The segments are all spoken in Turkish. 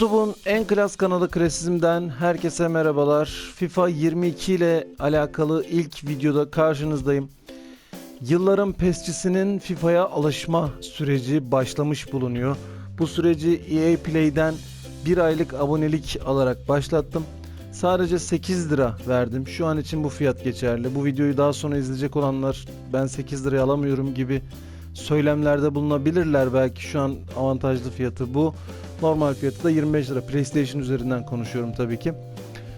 YouTube'un en klas kanalı Kresizm'den herkese merhabalar. FIFA 22 ile alakalı ilk videoda karşınızdayım. Yılların pesçisinin FIFA'ya alışma süreci başlamış bulunuyor. Bu süreci EA Play'den bir aylık abonelik alarak başlattım. Sadece 8 lira verdim. Şu an için bu fiyat geçerli. Bu videoyu daha sonra izleyecek olanlar ben 8 liraya alamıyorum gibi söylemlerde bulunabilirler. Belki şu an avantajlı fiyatı bu. Normal fiyatı da 25 lira. PlayStation üzerinden konuşuyorum tabii ki.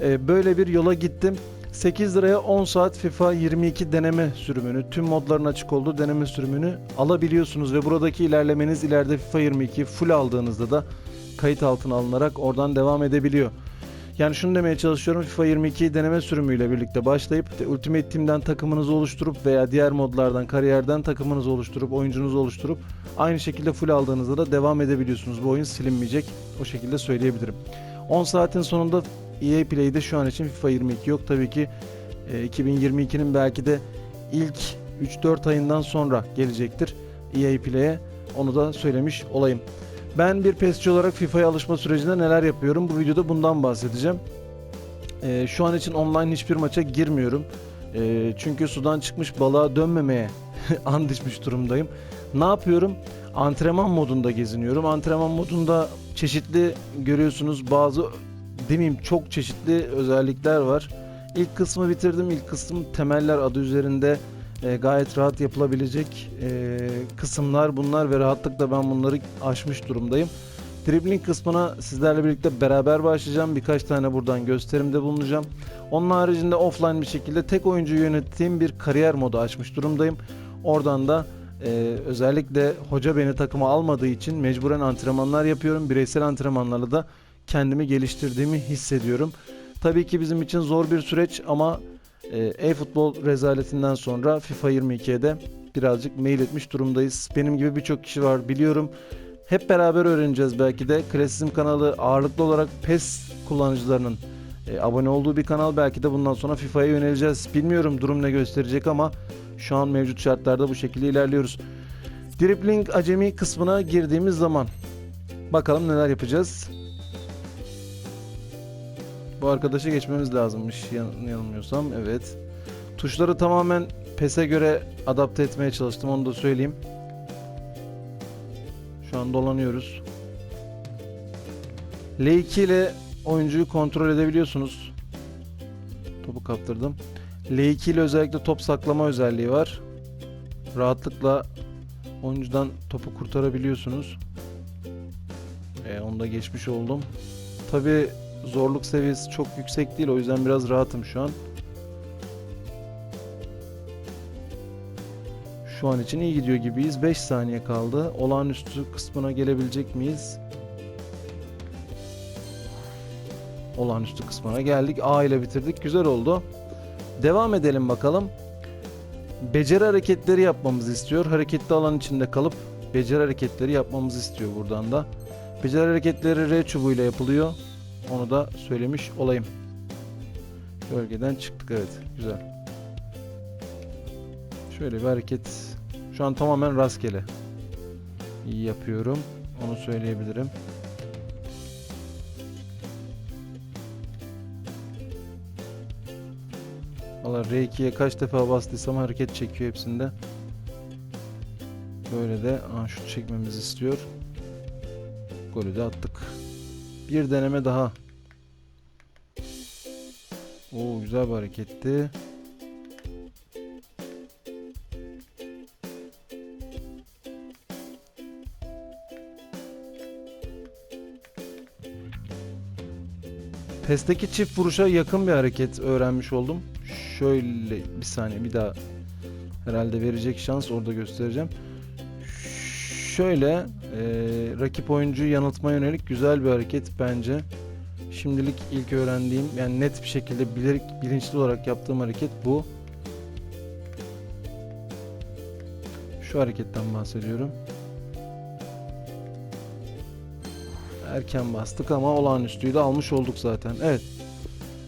Ee, böyle bir yola gittim. 8 liraya 10 saat FIFA 22 deneme sürümünü, tüm modların açık olduğu deneme sürümünü alabiliyorsunuz ve buradaki ilerlemeniz ileride FIFA 22 full aldığınızda da kayıt altına alınarak oradan devam edebiliyor. Yani şunu demeye çalışıyorum FIFA 22 deneme sürümüyle birlikte başlayıp Ultimate Team'den takımınızı oluşturup veya diğer modlardan kariyerden takımınızı oluşturup oyuncunuzu oluşturup aynı şekilde full aldığınızda da devam edebiliyorsunuz. Bu oyun silinmeyecek. O şekilde söyleyebilirim. 10 saatin sonunda EA Play'de şu an için FIFA 22 yok. Tabii ki e, 2022'nin belki de ilk 3-4 ayından sonra gelecektir EA Play'e. Onu da söylemiş olayım. Ben bir PES'çi olarak FIFA'ya alışma sürecinde neler yapıyorum? Bu videoda bundan bahsedeceğim. Ee, şu an için online hiçbir maça girmiyorum. Ee, çünkü sudan çıkmış balığa dönmemeye and içmiş durumdayım. Ne yapıyorum? Antrenman modunda geziniyorum. Antrenman modunda çeşitli görüyorsunuz bazı demeyeyim çok çeşitli özellikler var. İlk kısmı bitirdim. İlk kısım temeller adı üzerinde e, gayet rahat yapılabilecek e, kısımlar bunlar ve rahatlıkla ben bunları aşmış durumdayım. Dribbling kısmına sizlerle birlikte beraber başlayacağım. Birkaç tane buradan gösterimde bulunacağım. Onun haricinde offline bir şekilde tek oyuncu yönettiğim bir kariyer modu açmış durumdayım. Oradan da e, özellikle hoca beni takıma almadığı için mecburen antrenmanlar yapıyorum. Bireysel antrenmanlarla da kendimi geliştirdiğimi hissediyorum. Tabii ki bizim için zor bir süreç ama e-futbol rezaletinden sonra FIFA 22'ye de birazcık mail etmiş durumdayız. Benim gibi birçok kişi var biliyorum. Hep beraber öğreneceğiz belki de. Klasizm kanalı ağırlıklı olarak PES kullanıcılarının e, abone olduğu bir kanal. Belki de bundan sonra FIFA'ya yöneleceğiz. Bilmiyorum durum ne gösterecek ama şu an mevcut şartlarda bu şekilde ilerliyoruz. Dribbling acemi kısmına girdiğimiz zaman bakalım neler yapacağız. Bu arkadaşa geçmemiz lazımmış yan- yanılmıyorsam. Evet. Tuşları tamamen PES'e göre adapte etmeye çalıştım onu da söyleyeyim. Şu an dolanıyoruz. L2 ile oyuncuyu kontrol edebiliyorsunuz. Topu kaptırdım. L2 ile özellikle top saklama özelliği var. Rahatlıkla oyuncudan topu kurtarabiliyorsunuz. E, onu da geçmiş oldum. Tabi zorluk seviyesi çok yüksek değil o yüzden biraz rahatım şu an. Şu an için iyi gidiyor gibiyiz. 5 saniye kaldı. Olağanüstü kısmına gelebilecek miyiz? Olağanüstü kısmına geldik. A ile bitirdik. Güzel oldu. Devam edelim bakalım. Beceri hareketleri yapmamızı istiyor. Hareketli alan içinde kalıp beceri hareketleri yapmamızı istiyor buradan da. Beceri hareketleri R çubuğuyla yapılıyor. Onu da söylemiş olayım. Bölgeden çıktık evet. Güzel. Şöyle bir hareket. Şu an tamamen rastgele. İyi yapıyorum. Onu söyleyebilirim. Valla R2'ye kaç defa bastıysam hareket çekiyor hepsinde. Böyle de aa, şut çekmemizi istiyor. Golü de attık. Bir deneme daha. Oo güzel bir hareketti. PES'teki çift vuruşa yakın bir hareket öğrenmiş oldum. Şöyle bir saniye bir daha herhalde verecek şans orada göstereceğim. Şöyle rakip oyuncuyu yanıltma yönelik güzel bir hareket bence. Şimdilik ilk öğrendiğim yani net bir şekilde bilerek bilinçli olarak yaptığım hareket bu. Şu hareketten bahsediyorum. Erken bastık ama olağanüstüyü de almış olduk zaten. Evet.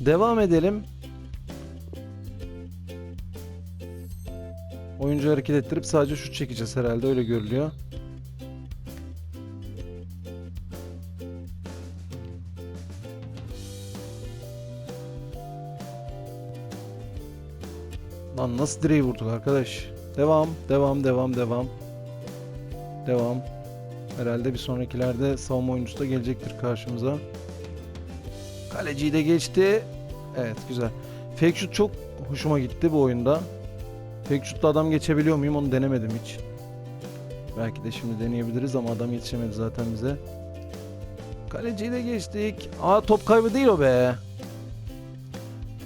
Devam edelim. Oyuncu hareket ettirip sadece şut çekeceğiz herhalde öyle görülüyor. Lan nasıl direği vurduk arkadaş? Devam, devam, devam, devam. Devam. Herhalde bir sonrakilerde savunma oyuncusu da gelecektir karşımıza. Kaleciyi de geçti. Evet güzel. Fake shoot çok hoşuma gitti bu oyunda. Fake shoot'la adam geçebiliyor muyum onu denemedim hiç. Belki de şimdi deneyebiliriz ama adam yetişemedi zaten bize. Kaleciyi de geçtik. Aa top kaybı değil o be.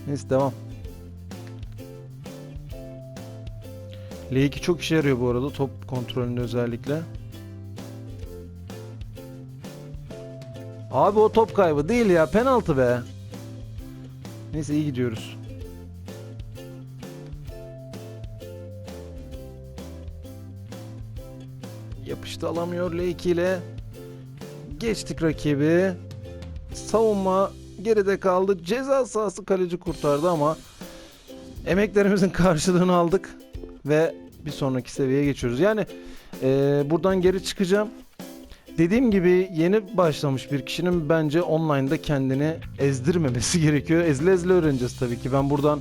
Neyse devam. L2 çok işe yarıyor bu arada top kontrolünde özellikle. Abi o top kaybı değil ya penaltı be. Neyse iyi gidiyoruz. Yapıştı alamıyor L2 ile. Geçtik rakibi. Savunma geride kaldı. Ceza sahası kaleci kurtardı ama emeklerimizin karşılığını aldık ve bir sonraki seviyeye geçiyoruz. Yani eee, buradan geri çıkacağım. Dediğim gibi yeni başlamış bir kişinin bence online'da kendini ezdirmemesi gerekiyor. Ezle ezle öğreneceğiz tabii ki. Ben buradan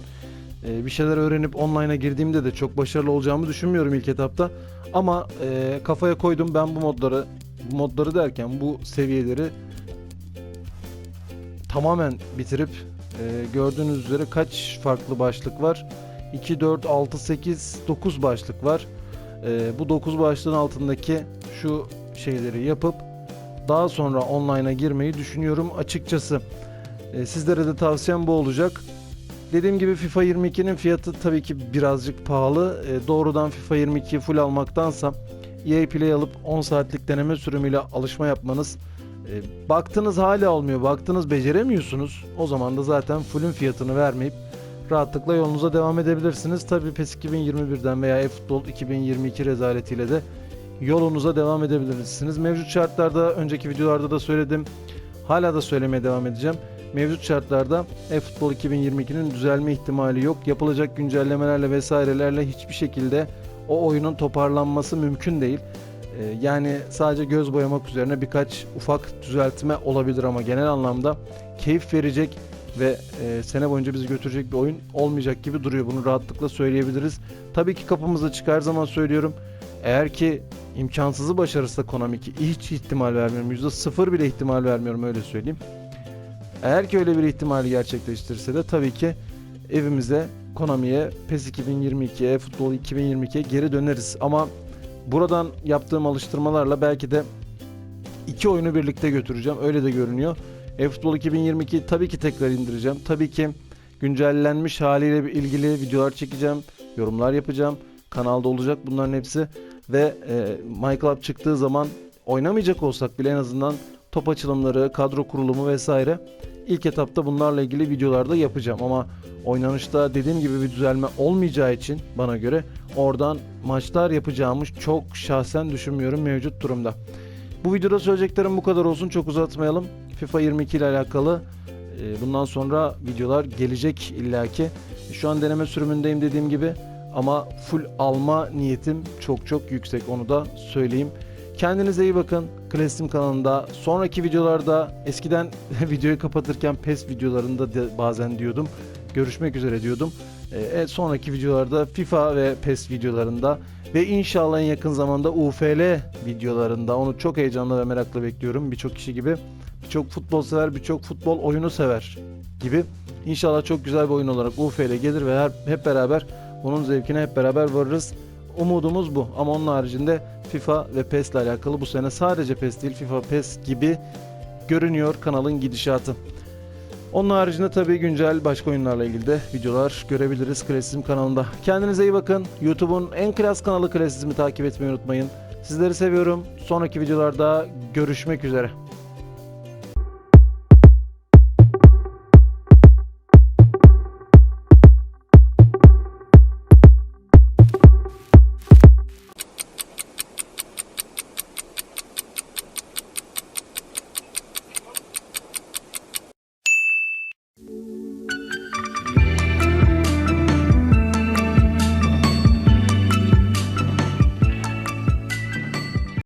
e, bir şeyler öğrenip online'a girdiğimde de çok başarılı olacağımı düşünmüyorum ilk etapta. Ama e, kafaya koydum ben bu modları, bu modları derken bu seviyeleri tamamen bitirip e, gördüğünüz üzere kaç farklı başlık var? 2, 4, 6, 8, 9 başlık var. E, bu 9 başlığın altındaki şu şeyleri yapıp daha sonra online'a girmeyi düşünüyorum açıkçası. E, sizlere de tavsiyem bu olacak. Dediğim gibi FIFA 22'nin fiyatı tabii ki birazcık pahalı. E, doğrudan FIFA 22 full almaktansa EA Play alıp 10 saatlik deneme sürümüyle alışma yapmanız e, baktınız hala olmuyor, baktınız beceremiyorsunuz. O zaman da zaten fullün fiyatını vermeyip rahatlıkla yolunuza devam edebilirsiniz. Tabii PES 2021'den veya eFootball 2022 rezaletiyle de yolunuza devam edebilirsiniz. Mevcut şartlarda önceki videolarda da söyledim. Hala da söylemeye devam edeceğim. Mevcut şartlarda eFootball 2022'nin düzelme ihtimali yok. Yapılacak güncellemelerle vesairelerle hiçbir şekilde o oyunun toparlanması mümkün değil. Ee, yani sadece göz boyamak üzerine birkaç ufak düzeltme olabilir ama genel anlamda keyif verecek ve e, sene boyunca bizi götürecek bir oyun olmayacak gibi duruyor. Bunu rahatlıkla söyleyebiliriz. Tabii ki kapımız açık her zaman söylüyorum. Eğer ki imkansızı başarırsa Konami ki hiç ihtimal vermiyorum. %0 bile ihtimal vermiyorum öyle söyleyeyim. Eğer ki öyle bir ihtimali gerçekleştirirse de tabii ki evimize Konami'ye PES 2022'ye, Futbol 2022'ye geri döneriz. Ama buradan yaptığım alıştırmalarla belki de iki oyunu birlikte götüreceğim. Öyle de görünüyor. E-Futbol 2022 tabii ki tekrar indireceğim. Tabii ki güncellenmiş haliyle ilgili videolar çekeceğim, yorumlar yapacağım. Kanalda olacak bunların hepsi ve e, MyClub çıktığı zaman oynamayacak olsak bile en azından top açılımları, kadro kurulumu vesaire ilk etapta bunlarla ilgili videolarda yapacağım ama oynanışta dediğim gibi bir düzelme olmayacağı için bana göre oradan maçlar yapacağımı çok şahsen düşünmüyorum mevcut durumda. Bu videoda söyleyeceklerim bu kadar olsun çok uzatmayalım. FIFA 22 ile alakalı e, bundan sonra videolar gelecek illaki. Şu an deneme sürümündeyim dediğim gibi ama full alma niyetim çok çok yüksek onu da söyleyeyim. Kendinize iyi bakın. Klasim kanalında sonraki videolarda eskiden videoyu kapatırken PES videolarında de bazen diyordum. Görüşmek üzere diyordum. Ee, sonraki videolarda FIFA ve PES videolarında ve inşallah en yakın zamanda UFL videolarında onu çok heyecanlı ve merakla bekliyorum. Birçok kişi gibi birçok futbol sever, birçok futbol oyunu sever gibi. İnşallah çok güzel bir oyun olarak UFL gelir ve her, hep beraber bunun zevkine hep beraber varırız. Umudumuz bu ama onun haricinde FIFA ve PES ile alakalı bu sene sadece PES değil FIFA PES gibi görünüyor kanalın gidişatı. Onun haricinde tabii güncel başka oyunlarla ilgili de videolar görebiliriz Klasizm kanalında. Kendinize iyi bakın. YouTube'un en klas kanalı Klasizm'i takip etmeyi unutmayın. Sizleri seviyorum. Sonraki videolarda görüşmek üzere.